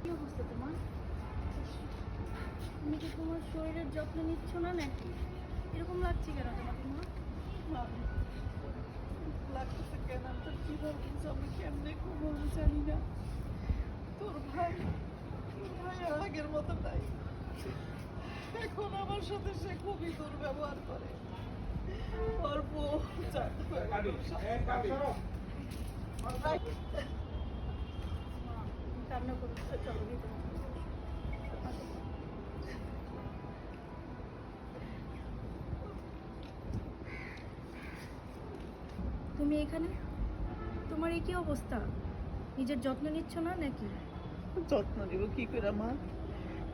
কি অবস্থা তোমার? তুমি কি তোমার শরীরের যত্ন নিচ্ছ না নাকি? এরকম লাগছে কেন তোমার? তোমার লাগতেছে কেন? আমি তো কি বলব আমি কেমনে আমি জানি না। তোর ভাই তোর ভাই আগের মতো নাই। এখন আমার সাথে সে খুবই দুর্ব্যবহার করে। অল্প তুমি এখানে? তোমার এই কি অবস্থা? নিজের যত্ন নিচ্ছ না নাকি? যত্ন নিব কি করে, মা?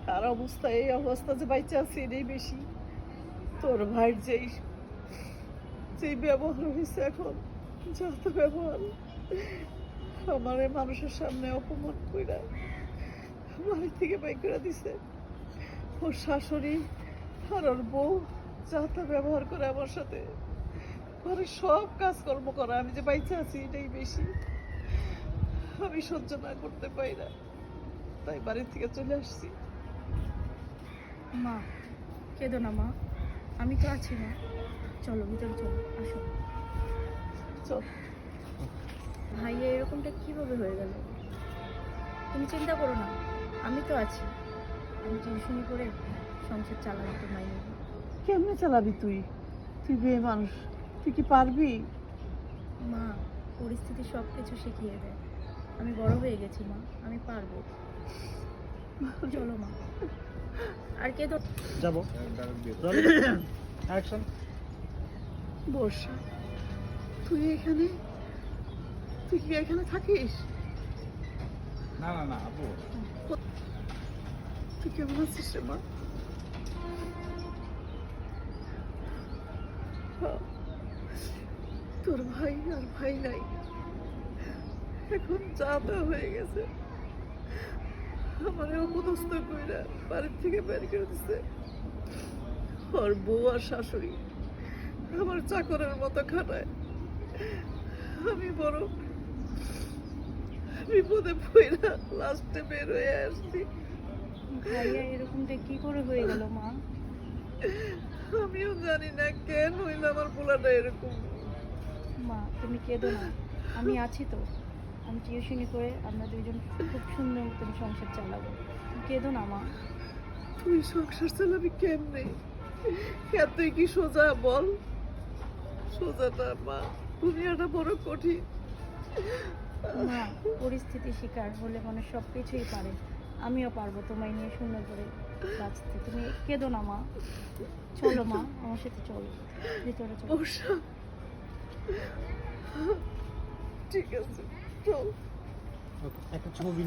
তার অবস্থা, এই অবস্থা যে বাইচে আছে এটাই বেশি। তোর ভাইয়ের যেই যেই ব্যবহার হয়েছে এখন, যত ব্যবহার, আমার মানুষের সামনে অপমান কইরা বাড়ি থেকে বাই করে দিছে। ওর শাশুড়ি আর ওর বউ যা তা ব্যবহার করে আমার সাথে, ঘরে সব কাজকর্ম করা, আমি যে বাইচে আছি এটাই বেশি। আমি সহ্য না করতে পারি না, তাই বাড়ি থেকে চলে আসছি। মা, কেঁদো না মা, আমি তো আছি না চলো ভিতরে চলো আসো। চল। ভাইয়া এরকমটা কীভাবে হয়ে গেল? তুমি চিন্তা করো না আমি তো আছি। আমি টিউশনি করে সংসার চালানো তো মাইনে কেমনে চালাবি তুই? তুই বিয়ে মানুষ। তুই কি পারবি? মা পরিস্থিতি সব কিছু শিখিয়ে দেয়। আমি বড় হয়ে গেছি মা আমি পারব। চলো মা। আর কে তো যাব। অ্যাকশন বর্ষা তুই এখানে তুই কি এখানে থাকিস? না না না আপু। তুই কেমন আছিস রে মা? তোর ভাই আর ভাই নাই। এখন যা তা হয়ে গেছে। আমার অপদস্থ কইরা বাড়ির থেকে বের করে দিছে। ওর বউ আর শাশুড়ি। আমার চাকরের মতো খাটায়। আমি বড় বিপদে পড়া লাস্টে বের হয়ে আসছি। ভাইয়া এরকমটা কি করে হয়ে গেল মা? আমিও জানি না কেন হইল আমার পোলাটা এরকম। মা তুমি কেঁদো না। আমি আছি তো। আমি টিউশনি করে আমরা দুজন খুব সুন্দর মতন সংসার চালাবো। কেঁদো না মা। তুই সংসার চালাবি কেমনে? এতই কি সোজা বল? সোজাটা মা দুনিয়াটা বড় কঠিন। মা পরিস্থিতি শিকার হলে মানুষ সব কিছুই পারে। আমিও পারব তোমায় নিয়ে সুন্দর করে বাঁচতে। তুমি কেঁদো না মা। চলো মা আমার সাথে চলো। ভিতরে চলো। ঠিক আছে চল। একটা ছবি